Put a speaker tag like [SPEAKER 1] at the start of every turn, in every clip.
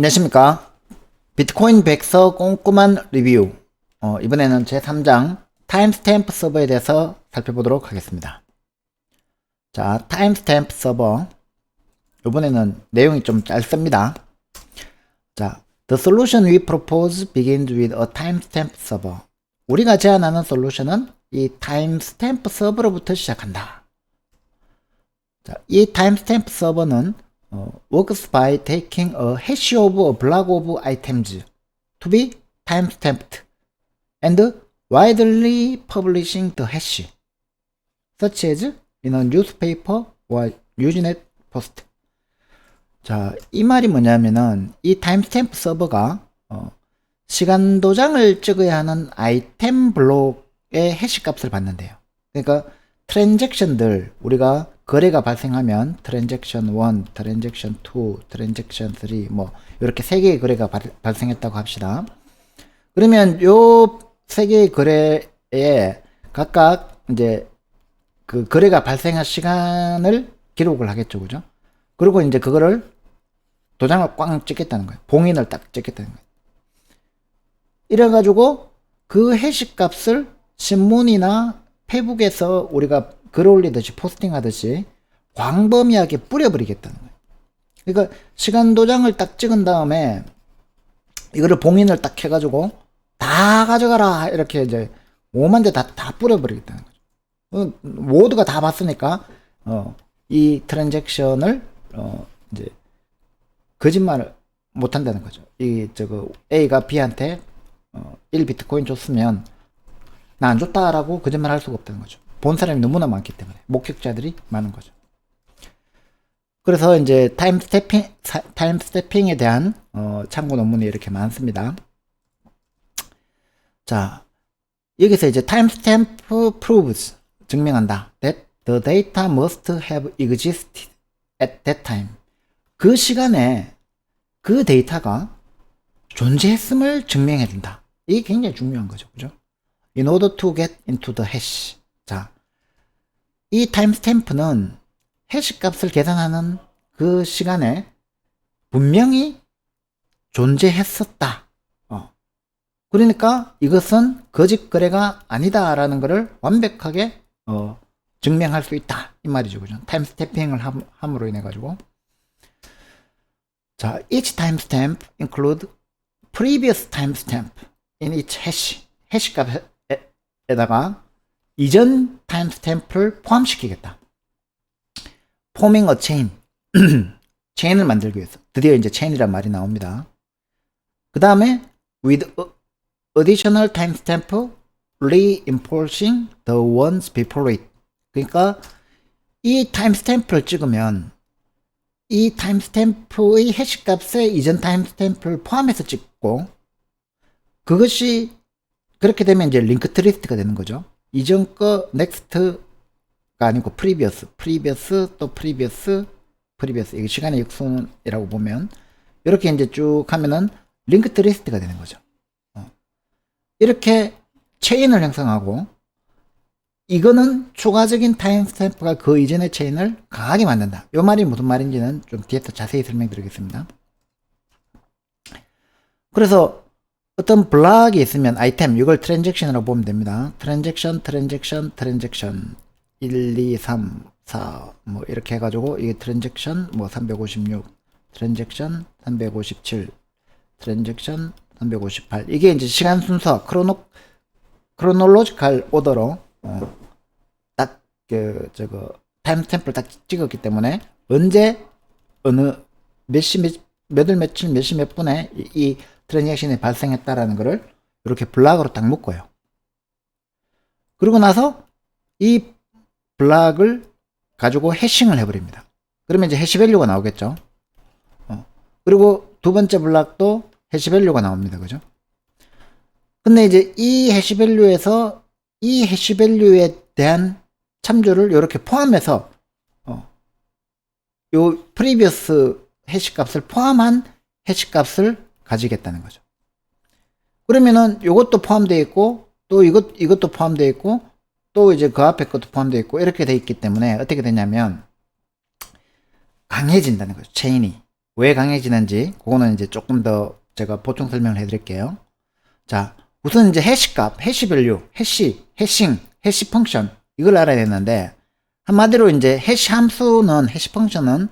[SPEAKER 1] 안녕하십니까. 비트코인 백서 꼼꼼한 리뷰. 어, 이번에는 제3장 타임스탬프 서버에 대해서 살펴보도록 하겠습니다. 자, 타임스탬프 서버. 이번에는 내용이 좀 짧습니다. 자, The solution we propose begins with a timestamp server. 우리가 제안하는 솔루션은 이 타임스탬프 서버로부터 시작한다. 자, 이 타임스탬프 서버는 어, works by taking a hash of a block of items to be timestamped and widely publishing the hash, such as in a newspaper or Usenet post. 자, 이 말이 뭐냐면은 이 타임스탬프 서버가 어, 시간 도장을 찍어야 하는 아이템 블록의 해시 값을 받는데요. 그러니까 트랜잭션들 우리가 거래가 발생하면 트랜잭션 1, 트랜잭션 2, 트랜잭션 3, 뭐 이렇게 세 개의 거래가 발, 발생했다고 합시다. 그러면 요 세 개의 거래에 각각 이제 그 거래가 발생한 시간을 기록을 하겠죠, 그죠? 그리고 이제 그거를 도장을 꽝 찍겠다는 거예요. 봉인을 딱 찍겠다는 거예요. 이래 가지고 그 해시 값을 신문이나 페북에서 우리가 글 올리듯이 포스팅 하듯이 광범위하게 뿌려버리겠다는 거예요. 그러니까 시간 도장을 딱 찍은 다음에 이거를 봉인을 딱 해가지고 다 가져가라 이렇게 이제 오만 대 다 다 뿌려버리겠다는 거죠. 어, 모두가 다 봤으니까 어, 이 트랜잭션을 어, 이제 거짓말을 못 한다는 거죠. 이 저거 A가 B한테 어, 1 비트코인 줬으면 나 안 줬다라고 거짓말 할 수가 없다는 거죠. 본 사람이 너무나 많기 때문에 목격자들이 많은 거죠. 그래서 이제 타임 스태핑 타임 스태핑에 대한 어, 참고 논문이 이렇게 많습니다. 자 여기서 이제 타임 스탬프 proves 증명한다 that the data must have existed at that time 그 시간에 그 데이터가 존재했음을 증명해 준다. 이게 굉장히 중요한 거죠. 그죠? In order to get into the hash. 자, 이 타임스탬프는 해시 값을 계산하는 그 시간에 분명히 존재했었다. 어. 그러니까 이것은 거짓 거래가 아니다라는 것을 완벽하게 어, 증명할 수 있다. 이 말이죠. 그죠? 타임 스탬핑을 함, 함으로 인해 가지고 자, each timestamp include previous timestamp in each hash. 해시 값에다가 이전 타임스탬프를 포함시키겠다. forming a chain. 체인을 만들기 위해서. 드디어 이제 체인이란 말이 나옵니다. 그 다음에 with additional timestamp reinforcing the ones before it. 그러니까 이 타임스탬프를 찍으면 이 타임스탬프의 해시 값에 이전 타임스탬프를 포함해서 찍고 그것이 그렇게 되면 이제 링크 트리스트가 되는 거죠. 이전 거 넥스트가 아니고 프리비어스, 프리비어스 또 프리비어스, 프리비어스 이게 시간의 역순이라고 보면 이렇게 이제 쭉 하면은 링크 트 리스트가 되는 거죠. 어. 이렇게 체인을 형성하고 이거는 추가적인 타임스탬프가 그 이전의 체인을 강하게 만든다. 이 말이 무슨 말인지는 좀 뒤에서 자세히 설명드리겠습니다. 그래서 어떤 블락이 있으면 아이템 이걸 트랜잭션이라고 보면 됩니다. 트랜잭션, 트랜잭션, 트랜잭션 1, 2, 3, 4 뭐 이렇게 해가지고 이게 트랜잭션 뭐 356, 트랜잭션 357, 트랜잭션 358 이게 이제 시간 순서 크로노 크로놀로지컬 오더로 어, 딱그 저거 타임스탬프를 딱 찍었기 때문에 언제 어느 몇 시 몇, 몇월 며칠 몇 시 몇 분에 이, 이 트랜잭션이 발생했다라는 것을 이렇게 블락으로 딱 묶어요. 그러고 나서 이 블락을 가지고 해싱을 해버립니다. 그러면 이제 해시 밸류가 나오겠죠. 어. 그리고 두 번째 블락도 해시 밸류가 나옵니다. 그죠? 근데 이제 이 해시 밸류에서 이 해시 밸류에 대한 참조를 이렇게 포함해서 어, 요 프리비어스 해시 값을 포함한 해시 값을 가지겠다는 거죠. 그러면은 이것도 포함되어 있고 또 이것 이것도 포함되어 있고 또 이제 그 앞에 것도 포함되어 있고 이렇게 돼 있기 때문에 어떻게 되냐면 강해진다는 거죠. 체인이 왜 강해지는지 그거는 이제 조금 더 제가 보충 설명을 해드릴게요. 자, 우선 이제 해시 값, 해시 밸류, 해시, 해싱, 해시 펑션 이걸 알아야 되는데 한마디로 이제 해시 함수는 해시 펑션은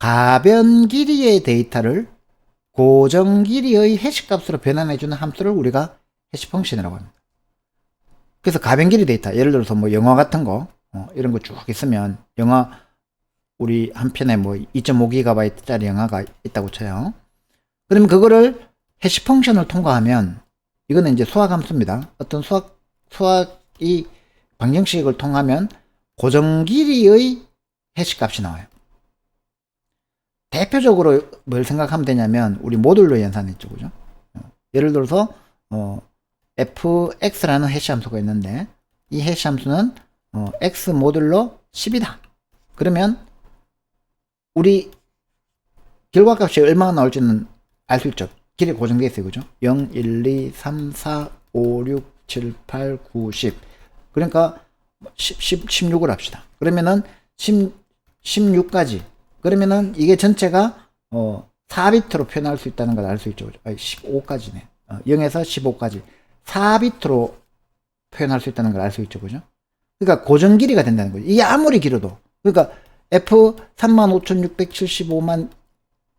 [SPEAKER 1] 가변 길이의 데이터를 고정 길이의 해시 값으로 변환해주는 함수를 우리가 해시 펑션이라고 합니다. 그래서 가변 길이 데이터, 예를 들어서 뭐 영화 같은 거, 어, 이런 거 쭉 있으면 영화 우리 한 편에 뭐 2.5GB짜리 영화가 있다고 쳐요. 그러면 그거를 해시 펑션을 통과하면 이거는 이제 수학 함수입니다. 어떤 수학 수학이 방정식을 통하면 고정 길이의 해시 값이 나와요. 대표적으로 뭘 생각하면 되냐면 우리 모듈로 연산했죠, 그죠? 어, 예를 들어서 어, fx라는 해시 함수가 있는데 이 해시 함수는 어, x 모듈로 10이다. 그러면 우리 결과값이 얼마나 나올지는 알 수 있죠. 길이 고정되어 있어요. 그죠? 0, 1, 2, 3, 4, 5, 6, 7, 8, 9, 10. 그러니까 10, 10, 16을 합시다. 그러면은 10, 16까지. 그러면은 이게 전체가 어 4비트로 표현할 수 있다는 걸 알 수 있죠. 아니, 15까지네. 어, 0에서 15까지. 4비트로 표현할 수 있다는 걸 알 수 있죠. 그죠? 그러니까 고정 길이가 된다는 거죠. 이게 아무리 길어도. 그러니까 F 35,675만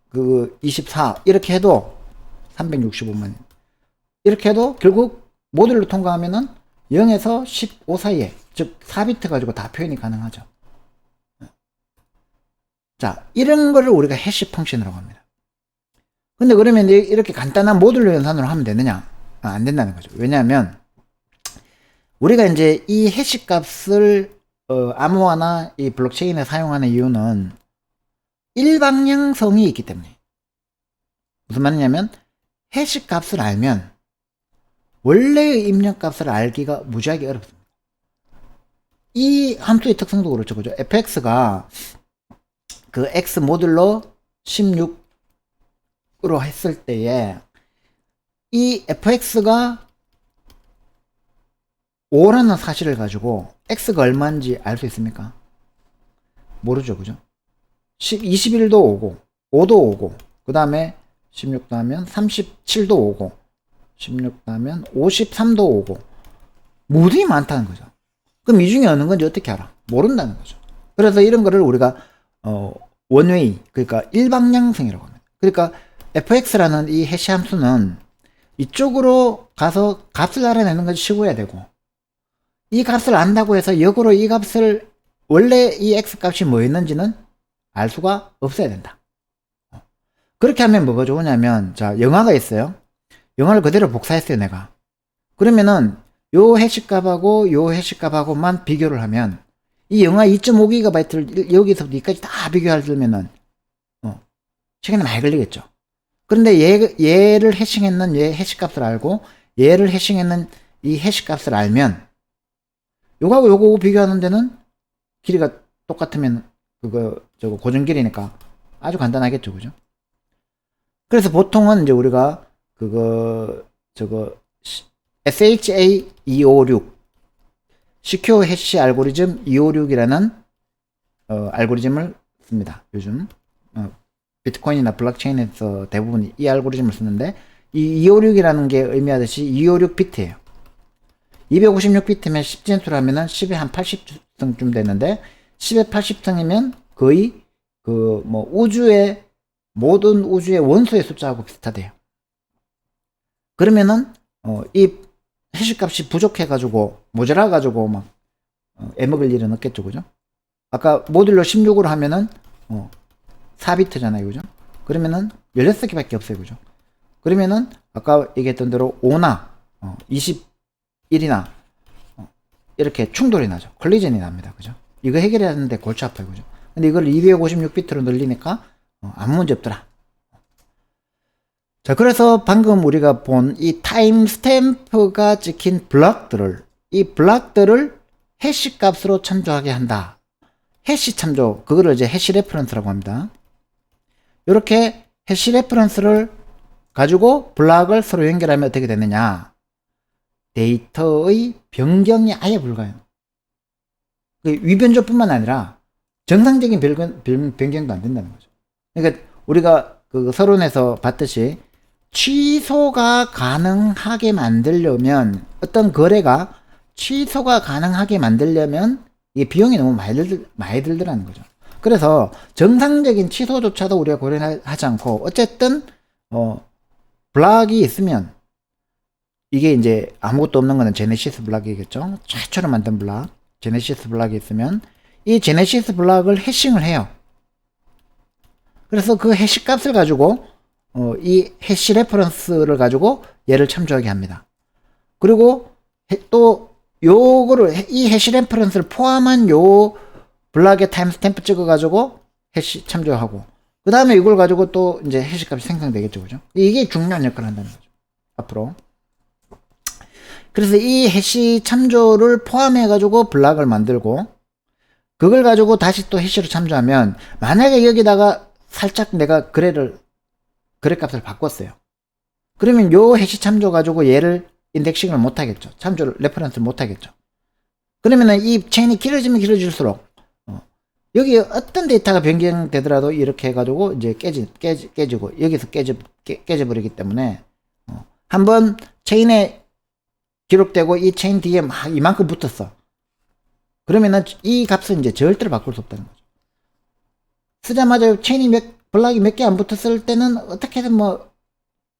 [SPEAKER 1] 그 24 이렇게 해도 365만 이렇게 해도 결국 모듈로 통과하면은 0에서 15 사이에 즉 4비트 가지고 다 표현이 가능하죠. 자, 이런 거를 우리가 해시 펑션이라고 합니다. 근데 그러면 이렇게 간단한 모듈로 연산으로 하면 되느냐? 아, 안 된다는 거죠. 왜냐하면 우리가 이제 이 해시 값을 어, 암호화나 이 블록체인에 사용하는 이유는 일방향성이 있기 때문에 무슨 말이냐면 해시 값을 알면 원래의 입력 값을 알기가 무지하게 어렵습니다. 이 함수의 특성도 그렇죠. 그죠? fx가 그 x 모듈로 16으로 했을 때에 이 fx가 5라는 사실을 가지고 x가 얼마인지 알 수 있습니까? 모르죠. 그죠? 10, 21도 오고 5도 오고 그 다음에 16 나면 37도 오고 16 나면 53도 오고 모두 많다는 거죠. 그럼 이 중에 어느 건지 어떻게 알아? 모른다는 거죠. 그래서 이런 거를 우리가 어, 원웨이 그러니까 일방향성이라고 합니다. 그러니까 fx라는 이 해시 함수는 이쪽으로 가서 값을 알아내는 것이 쉬워야 되고 이 값을 안다고 해서 역으로 이 값을 원래 이 x 값이 뭐였는지는 알 수가 없어야 된다. 그렇게 하면 뭐가 좋으냐면 자 영화가 있어요. 영화를 그대로 복사했어요 내가. 그러면은 요 해시값하고 요 해시값하고만 비교를 하면 이 영화 2.5GB를 여기서부터 여기까지 다 비교하려면은 어, 시간이 많이 걸리겠죠. 그런데 얘, 얘를 해싱했는 얘 해시 값을 알고 얘를 해싱했는 이 해시 값을 알면 요거하고 요거 비교하는 데는 길이가 똑같으면 그거 저거 고정 길이니까 아주 간단하겠죠, 그죠? 그래서 보통은 이제 우리가 그거 저거 SHA256 시큐어 해시 알고리즘 256이라는 어, 알고리즘을 씁니다. 요즘 어, 비트코인이나 블록체인에서 대부분 이 알고리즘을 쓰는데 이 256이라는 게 의미하듯이 256 비트예요. 256 비트면 10진수로 하면은 10에 한 80승쯤 되는데 10에 80승이면 거의 그 뭐 우주의 모든 우주의 원소의 숫자하고 비슷하대요. 그러면은 어, 이 해시값이 부족해가지고 모자라가지고 막 어, 애먹을 일은 없겠죠, 그죠? 아까 모듈로 16으로 하면은 어, 4비트잖아요, 그죠? 그러면은 16개 밖에 없어요, 그죠? 그러면은 아까 얘기했던 대로 5나 어, 21이나 어, 이렇게 충돌이 나죠. 컬리전이 납니다, 그죠? 이거 해결해야 하는데 골치 아파요, 그죠? 근데 이걸 256비트로 늘리니까 어, 아무 문제 없더라. 자, 그래서 방금 우리가 본 이 타임 스탬프가 찍힌 블럭들을, 이 블럭들을 해시 값으로 참조하게 한다. 해시 참조, 그거를 이제 해시 레퍼런스라고 합니다. 이렇게 해시 레퍼런스를 가지고 블럭을 서로 연결하면 어떻게 되느냐. 데이터의 변경이 아예 불가해요. 그 위변조뿐만 아니라 정상적인 변경, 변경도 안 된다는 거죠. 그러니까 우리가 그 서론에서 봤듯이 취소가 가능하게 만들려면 어떤 거래가 취소가 가능하게 만들려면 이 비용이 너무 많이, 들, 많이 들더라는 거죠. 그래서 정상적인 취소조차도 우리가 고려하지 않고 어쨌든 어 블락이 있으면 이게 이제 아무것도 없는 거는 제네시스 블락이겠죠. 최초로 만든 블락 제네시스 블락이 있으면 이 제네시스 블락을 해싱을 해요. 그래서 그 해시 값을 가지고 어, 이 해시 레퍼런스를 가지고 얘를 참조하게 합니다. 그리고 해- 또 요거를 해- 이 해시 레퍼런스를 포함한 요 블락에 타임스탬프 찍어 가지고 해시 참조하고 그 다음에 이걸 가지고 또 이제 해시 값이 생성되겠죠, 그죠? 이게 중요한 역할을 한다는 거죠. 앞으로. 그래서 이 해시 참조를 포함해 가지고 블락을 만들고 그걸 가지고 다시 또 해시로 참조하면 만약에 여기다가 살짝 내가 거래를 거래 값을 바꿨어요. 그러면 요 해시 참조 가지고 얘를 인덱싱을 못 하겠죠. 참조를 레퍼런스를 못 하겠죠. 그러면은 이 체인이 길어지면 길어질수록 어, 여기 어떤 데이터가 변경되더라도 이렇게 해가지고 이제 깨지, 깨지, 깨지고 여기서 깨져, 깨, 깨져버리기 때문에 어, 한번 체인에 기록되고 이 체인 뒤에 막 이만큼 붙었어. 그러면은 이 값은 이제 절대로 바꿀 수 없다는 거죠. 쓰자마자 체인이 몇, 블락이 몇 개 안 붙었을 때는 어떻게든 뭐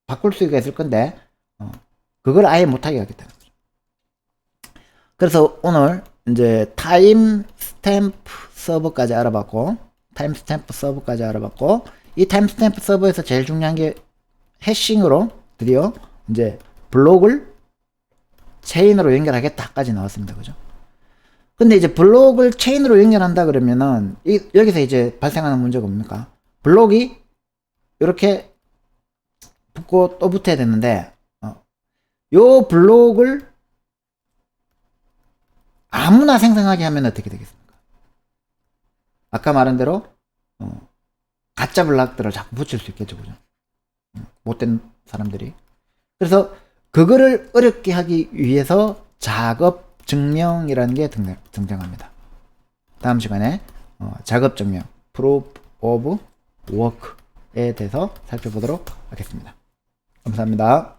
[SPEAKER 1] 바꿀 수가 있을 건데, 어, 그걸 아예 못하게 하겠다는 거죠. 그래서 오늘 이제 타임 스탬프 서버까지 알아봤고, 타임 스탬프 서버까지 알아봤고, 이 타임 스탬프 서버에서 제일 중요한 게 해싱으로 드디어 이제 블록을 체인으로 연결하겠다까지 나왔습니다. 그죠? 근데 이제 블록을 체인으로 연결한다 그러면은 이, 여기서 이제 발생하는 문제가 뭡니까? 블록이 이렇게 붙고 또 붙어야 되는데 어, 요 블록을 아무나 생성하게 하면 어떻게 되겠습니까? 아까 말한 대로 어, 가짜 블록들을 자꾸 붙일 수 있겠죠, 그죠? 음, 못된 사람들이. 그래서 그거를 어렵게 하기 위해서 작업 증명이라는 게 등장, 등장합니다. 다음 시간에 어, 작업 증명, proof of work에 대해서 살펴보도록 하겠습니다. 감사합니다.